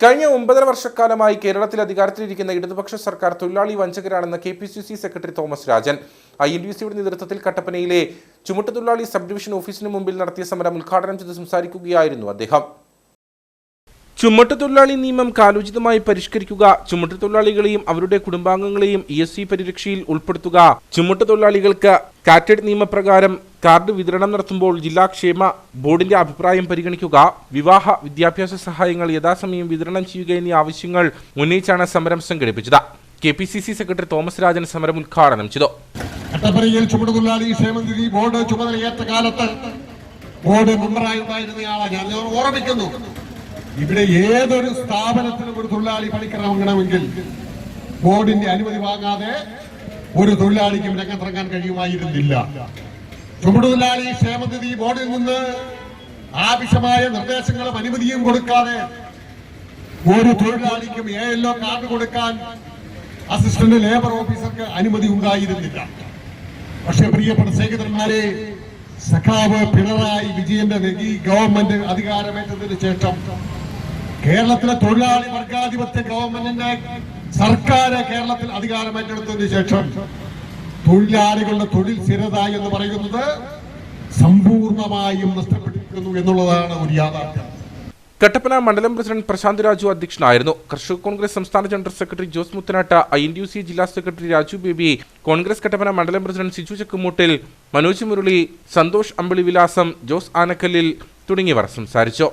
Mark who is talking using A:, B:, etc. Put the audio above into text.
A: കഴിഞ്ഞ ഒമ്പതര വർഷക്കാലമായി കേരളത്തിൽ അധികാരത്തിലിരിക്കുന്ന ഇടതുപക്ഷ സർക്കാർ തൊഴിലാളി വഞ്ചകരാണെന്ന് K P C C secretary Thomas Rajan. I N D സിയുടെ നേതൃത്വത്തിൽ കട്ടപ്പനയിലെ ചുമട്ടുതൊഴിലാളി സബ് ഡിവിഷൻ ഓഫീസിന് മുമ്പിൽ നടത്തിയ സമരം ഉദ്ഘാടനം ചെയ്ത് സംസാരിക്കുകയായിരുന്നു അദ്ദേഹം. ചുമട്ടുതൊഴിലാളി നിയമം കാലോചിതമായി പരിഷ്കരിക്കുക ചുമട്ടുതൊഴിലാളികളെയും അവരുടെ കുടുംബാംഗങ്ങളെയും ഇ എസ് സി പരിരക്ഷയിൽ ഉൾപ്പെടുത്തുക ചുമട്ടുതൊഴിലാളികൾക്ക് കാറ്റഡ് നിയമപ്രകാരം കാർഡ് വിതരണം നടത്തുമ്പോൾ ജില്ലാ ക്ഷേമ ബോർഡിന്റെ അഭിപ്രായം പരിഗണിക്കുക വിവാഹ വിദ്യാഭ്യാസ സഹായങ്ങൾ യഥാസമയം വിതരണം ചെയ്യുക എന്നീ ആവശ്യങ്ങൾ ഉന്നയിച്ചാണ് സമരം സംഘടിപ്പിച്ചത്. K P C C secretary Thomas Rajan സമരം ഉദ്ഘാടനം ചെയ്തു.
B: ബോർഡ് ബോർഡ് ഇവിടെ ഏതൊരു സ്ഥാപനത്തിനും ഒരു തൊഴിലാളി പണിക്കിറങ്ങണമെങ്കിൽ ബോർഡിന്റെ അനുമതി വാങ്ങാതെ ഒരു തൊഴിലാളിക്കും രംഗത്തിറങ്ങാൻ കഴിയുമായിരുന്നില്ല. ചുമട്ടുതൊഴിലാളി ക്ഷേമനിധി ബോർഡിൽ നിന്ന് ആവശ്യമായ നിർദ്ദേശങ്ങളും അനുമതിയും കൊടുക്കാതെ ഒരു തൊഴിലാളിക്കും എ കാർഡ് കൊടുക്കാൻ അസിസ്റ്റന്റ് ലേബർ ഓഫീസർക്ക് അനുമതി ഉണ്ടായിരുന്നില്ല. പക്ഷെ പ്രിയപ്പെട്ട സഹോദരന്മാരെ സഖാവ് പിണറായി വിജയന്റെ ഈ ഗവൺമെന്റ് അധികാരമേറ്റതിന് ശേഷം കേരളത്തിലെ തൊഴിലാളി വർഗാധിപത്യ ഗവൺമെന്റിന്റെ സർക്കാർ കേരളത്തിൽ അധികാരമേറ്റെടുത്തതിന് ശേഷം തൊഴിലാളികളുടെ തൊഴിൽ സ്ഥിരത എന്ന് പറയുന്നത് സമ്പൂർണമായും നഷ്ടപ്പെട്ടിരിക്കുന്നു എന്നുള്ളതാണ് ഒരു യാഥാർത്ഥ്യം.
A: കട്ടപ്പന മണ്ഡലം പ്രസിഡന്റ് പ്രശാന്ത് രാജു അധ്യക്ഷനായിരുന്നു. കർഷക കോൺഗ്രസ് സംസ്ഥാന general secretary Jose Muthanatta I N C ജില്ലാ സെക്രട്ടറി രാജു ബേബി കോൺഗ്രസ് കട്ടപ്പന മണ്ഡലം പ്രസിഡന്റ് സിജു ചക്കുമൂട്ടിൽ മനോജ് മുരളി സന്തോഷ് അമ്പിളി വിലാസം ജോസ് ആനക്കല്ലിൽ തുടങ്ങിയവർ സംസാരിച്ചു.